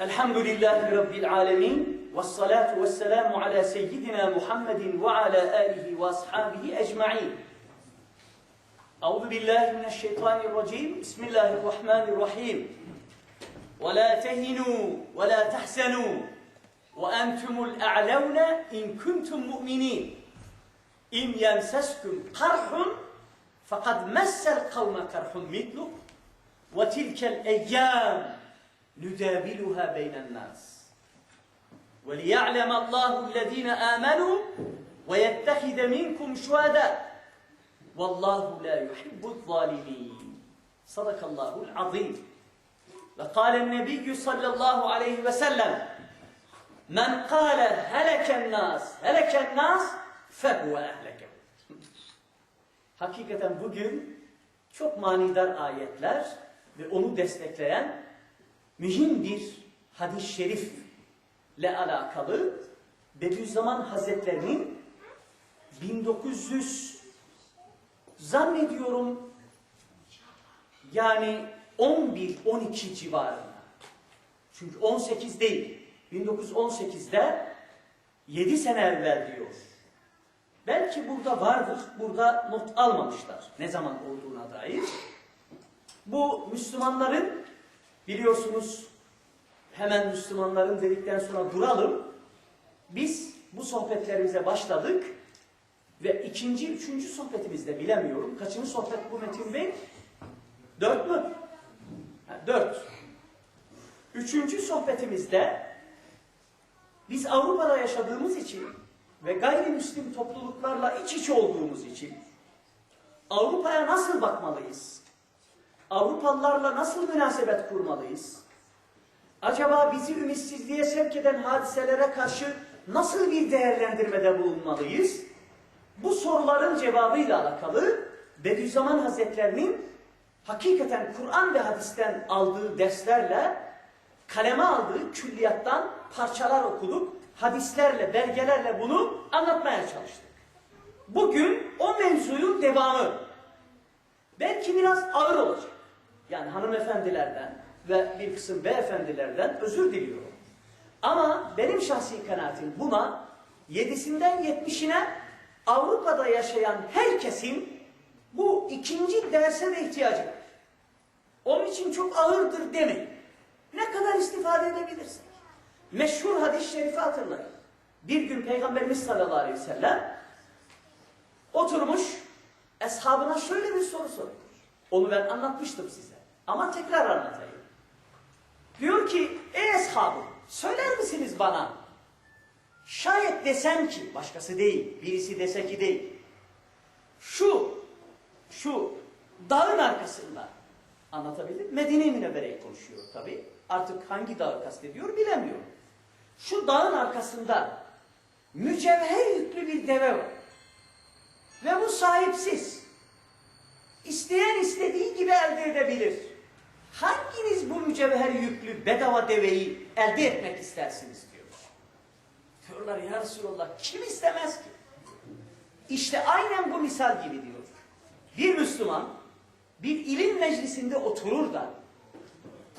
الحمد لله رب العالمين والصلاة والسلام على سيدنا محمد وعلى آله وأصحابه أجمعين. أعوذ بالله من الشيطان الرجيم. بسم الله الرحمن الرحيم. ولا تهنوا ولا تحزنوا وأنتم الأعلون إن كنتم مؤمنين. إن يمسسكم قرح فقد مس القوم قرح مثله. وتلك الأيام ندابلها بين الناس وليعلم الله الذين آمنوا ويتخذ منكم شهداء والله لا يحب الظالمين صدق الله العظيم وقال النبي صلى الله عليه وسلم من قال هلك الناس هلك الناس فهو أهلك Hakikaten bugün çok manidar ayetler ve onu destekleyen mühim bir hadis-i şerifle alakalı Bediüzzaman Hazretlerinin 1900 zannediyorum yani 11-12 civarında. Çünkü 18 değil. 1918'de 7 sene evvel diyor. Belki burada vardır, burada not almamışlar ne zaman olduğuna dair. Bu Müslümanların biliyorsunuz hemen Müslümanların dedikten sonra duralım. Biz bu sohbetlerimize başladık ve ikinci, üçüncü sohbetimizde bilemiyorum. Kaçıncı sohbet bu Metin Bey? Dört mü? Ha, dört. Üçüncü sohbetimizde biz Avrupa'da yaşadığımız için ve gayrimüslim topluluklarla iç içe olduğumuz için Avrupa'ya nasıl bakmalıyız? Avrupalılarla nasıl münasebet kurmalıyız? Acaba bizi ümitsizliğe sevk eden hadiselere karşı nasıl bir değerlendirmede bulunmalıyız? Bu soruların cevabıyla alakalı Bediüzzaman Hazretlerinin hakikaten Kur'an ve hadisten aldığı derslerle kaleme aldığı külliyattan parçalar okuduk. Hadislerle, belgelerle bunu anlatmaya çalıştık. Bugün o mevzunun devamı. Belki biraz ağır olacak. Yani hanımefendilerden ve bir kısım beyefendilerden özür diliyorum. Ama benim şahsi kanaatim buna yedisinden yetmişine Avrupa'da yaşayan herkesin bu ikinci derse de ihtiyacı var. Onun için çok ağırdır demeyin. Ne kadar istifade edebilirsek. Meşhur hadis-i şerifi hatırlayın. Bir gün Peygamberimiz sallallahu aleyhi ve sellem oturmuş eshabına şöyle bir soru soruyor. Onu ben anlatmıştım size. Ama tekrar anlatayım. Diyor ki ey eshabım söyler misiniz bana şayet desem ki başkası değil birisi dese ki değil şu şu dağın arkasında anlatabildim. Medine-i Münevvere'yi konuşuyor tabi. Artık hangi dağı kastediyor bilemiyorum. Şu dağın arkasında mücevher yüklü bir deve var. Ve bu sahipsiz. İsteyen istediği gibi elde edebilir. Hanginiz bu mücevher yüklü bedava deveyi elde etmek istersiniz diyor. Diyorlar ya Resulallah kim istemez ki? İşte aynen bu misal gibi diyor. Bir Müslüman bir ilim meclisinde oturur da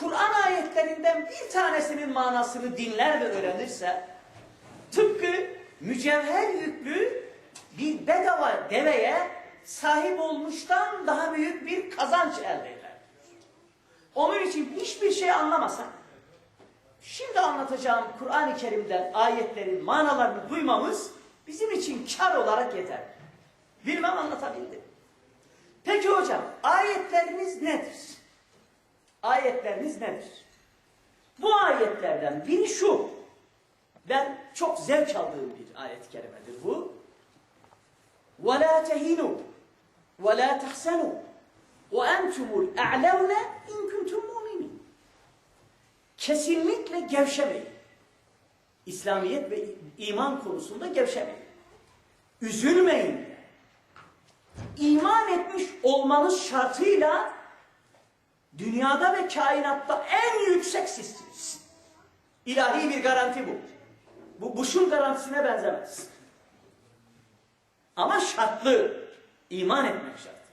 Kur'an ayetlerinden bir tanesinin manasını dinler ve öğrenirse tıpkı mücevher yüklü bir bedava deveye sahip olmuştan daha büyük bir kazanç elde. Onun için hiçbir şey anlamasak, şimdi anlatacağım Kur'an-ı Kerim'den ayetlerin manalarını duymamız bizim için kar olarak yeter. Bilmem anlatabildim. Peki hocam, ayetleriniz nedir? Ayetleriniz nedir? Bu ayetlerden biri şu. Ben çok zevk aldığım bir ayet-i kerimedir bu. وَلَا تَهِنُوا وَلَا تَحْسَنُوا وَاَنْتُمُ الْاَعْلَوْنَ اِنْ كُنْتُمْ مُؤْمِنِينَ Kesinlikle gevşemeyin. İslamiyet ve iman konusunda gevşemeyin. Üzülmeyin. İman etmiş olmanız şartıyla dünyada ve kainatta en yüksek sizsiniz. İlahi bir garanti bu. Bu Bush'un garantisine benzemez. Ama şartlı. iman etmek şartıyla.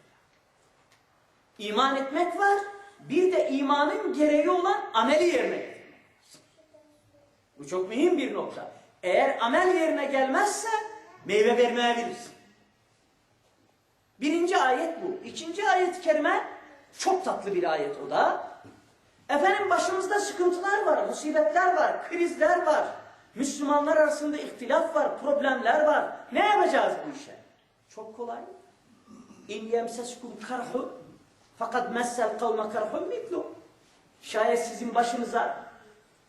İman etmek var. Bir de imanın gereği olan ameli yerine getirmek. Bu çok mühim bir nokta. Eğer amel yerine gelmezse meyve vermeyebilir. Birinci ayet bu. İkinci ayet-i kerime çok tatlı bir ayet o da. Efendim başımızda sıkıntılar var, musibetler var, krizler var. Müslümanlar arasında ihtilaf var, problemler var. Ne yapacağız bu işe? Çok kolay. İn yemseskum karhu fakat messel kavme karhun mitlu. Şayet sizin başınıza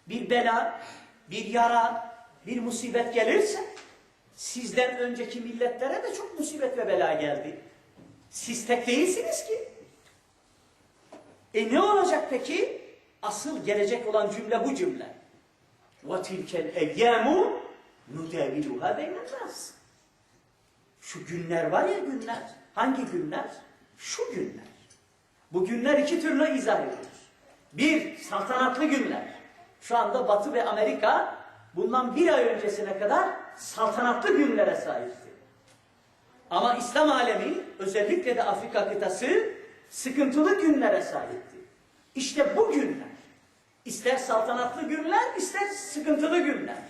bir bela, bir yara, bir musibet gelirse sizden önceki milletlere de çok musibet ve bela geldi. Siz tek değilsiniz ki. E ne olacak peki? Asıl gelecek olan cümle bu cümle. وَتِلْكَ الْاَيَّامُ نُدَاوِلُهَا بَيْنَ النَّاسِ Şu günler var ya günler. Hangi günler? Şu günler. Bu günler iki türlü izah ediyoruz. Bir, saltanatlı günler. Şu anda Batı ve Amerika bundan bir ay öncesine kadar saltanatlı günlere sahipti. Ama İslam alemi özellikle de Afrika kıtası sıkıntılı günlere sahipti. İşte bu günler. ister saltanatlı günler, ister sıkıntılı günler.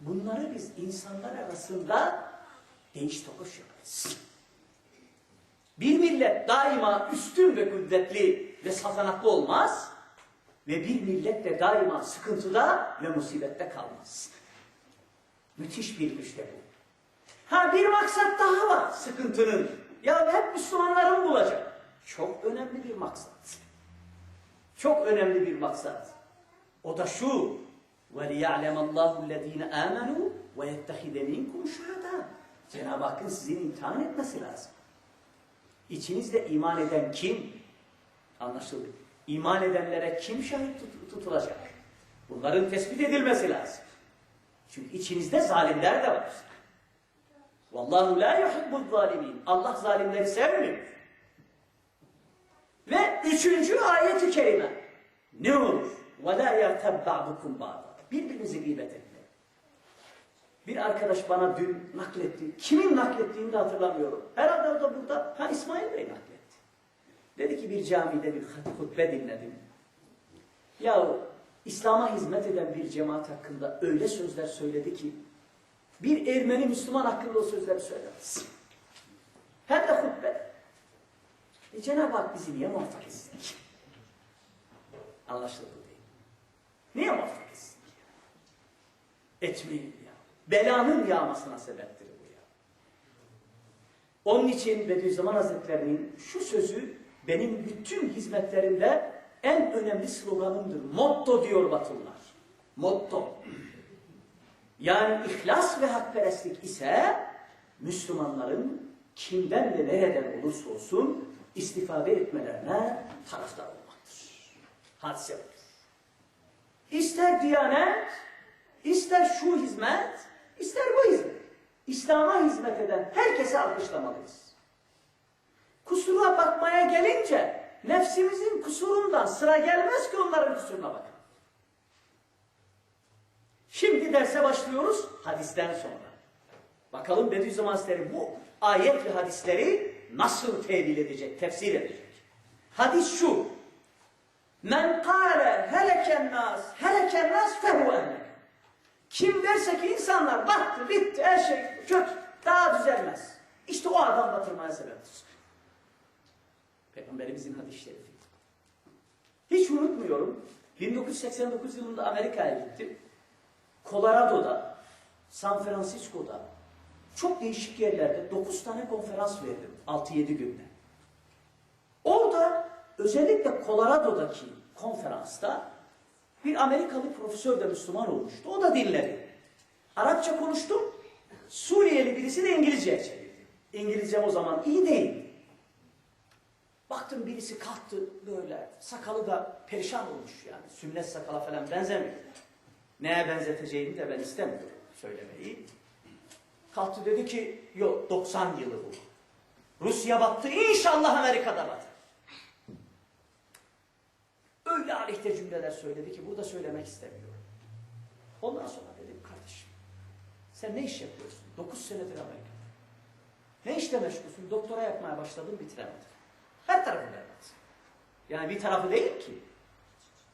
Bunları biz insanlar arasında değiş tokuş yaparız. Bir millet daima üstün ve kudretli ve saltanatlı olmaz ve bir millet de daima sıkıntıda ve musibette kalmaz. Müthiş bir güç de bu. Ha bir maksat daha var sıkıntının. Ya hep Müslümanların bulacak. Çok önemli bir maksat. Çok önemli bir maksat. O da şu. وَلِيَعْلَمَ اللّٰهُ الَّذ۪ينَ آمَنُوا وَيَتَّخِذَ مِنْكُمْ شُهَدًا Cenab-ı Hakk'ın sizin imtihan etmesi lazım. İçinizde iman eden kim? Anlaşıldı. İman edenlere kim şahit tut- tutulacak? Bunların tespit edilmesi lazım. Çünkü içinizde zalimler de var. Vallahu la yuhibbul zalimin. Allah zalimleri sevmiyor. Ve üçüncü ayet-i kerime. Ne olur? Ve la yerteb ba'dukum ba'da. Birbirinizi gıybet etmeyin. Bir arkadaş bana dün nakletti. Kimin naklettiğini de hatırlamıyorum. Herhalde o da burada. Ha İsmail Bey nakletti. Dedi ki bir camide bir hutbe dinledim. Ya İslam'a hizmet eden bir cemaat hakkında öyle sözler söyledi ki bir Ermeni Müslüman hakkında o sözleri söylemez. Hem de hutbe. E Cenab-ı Hak bizi niye muvaffak etsin? ki? Anlaşıldı değil. Niye muvaffak etsin? ki? Etmeyin ya. Belanın yağmasına sebeptir bu ya. Onun için Bediüzzaman Hazretleri'nin şu sözü benim bütün hizmetlerimde en önemli sloganımdır. Motto diyor Batılılar. Motto. Yani ihlas ve hakperestlik ise Müslümanların kimden ve nereden olursa olsun istifade etmelerine taraftar olmaktır. Hadise budur. İster diyanet, ister şu hizmet, ister bu hizmet. İslam'a hizmet eden herkese alkışlamalıyız. Kusura bakmaya gelince nefsimizin kusurundan sıra gelmez ki onların kusuruna bakın. Şimdi derse başlıyoruz hadisten sonra. Bakalım Bediüzzaman Hazretleri bu ayet ve hadisleri nasıl tevil edecek, tefsir edecek. Hadis şu. Men kâle heleken nas, heleken nas fehu ehlek. Kim derse ki insanlar battı, bitti, her şey kötü, daha düzelmez. İşte o adam batırmaya sebeptir. Peygamberimizin hadis-i şerifi. Hiç unutmuyorum. 1989 yılında Amerika'ya gittim. Colorado'da, San Francisco'da çok değişik yerlerde 9 tane konferans verdim 6-7 günde. Orada özellikle Colorado'daki konferansta bir Amerikalı profesör de Müslüman olmuştu. O da dinledi. Arapça konuştum. Suriyeli birisi de İngilizce çevirdi. İngilizcem o zaman iyi değil. Baktım birisi kalktı böyle. Sakalı da perişan olmuş yani. Sünnet sakala falan benzemiyor. Neye benzeteceğimi de ben istemiyorum söylemeyi. Kalktı dedi ki yok 90 yılı bu. Rusya battı inşallah Amerika'da batır. Öyle aleyhte cümleler söyledi ki burada söylemek istemiyorum. Ondan sonra dedim kardeşim sen ne iş yapıyorsun? 9 senedir Amerika'da. Ne işle meşgulsün? Doktora yapmaya başladım bitiremedim. Her tarafı berbat. Yani bir tarafı değil ki.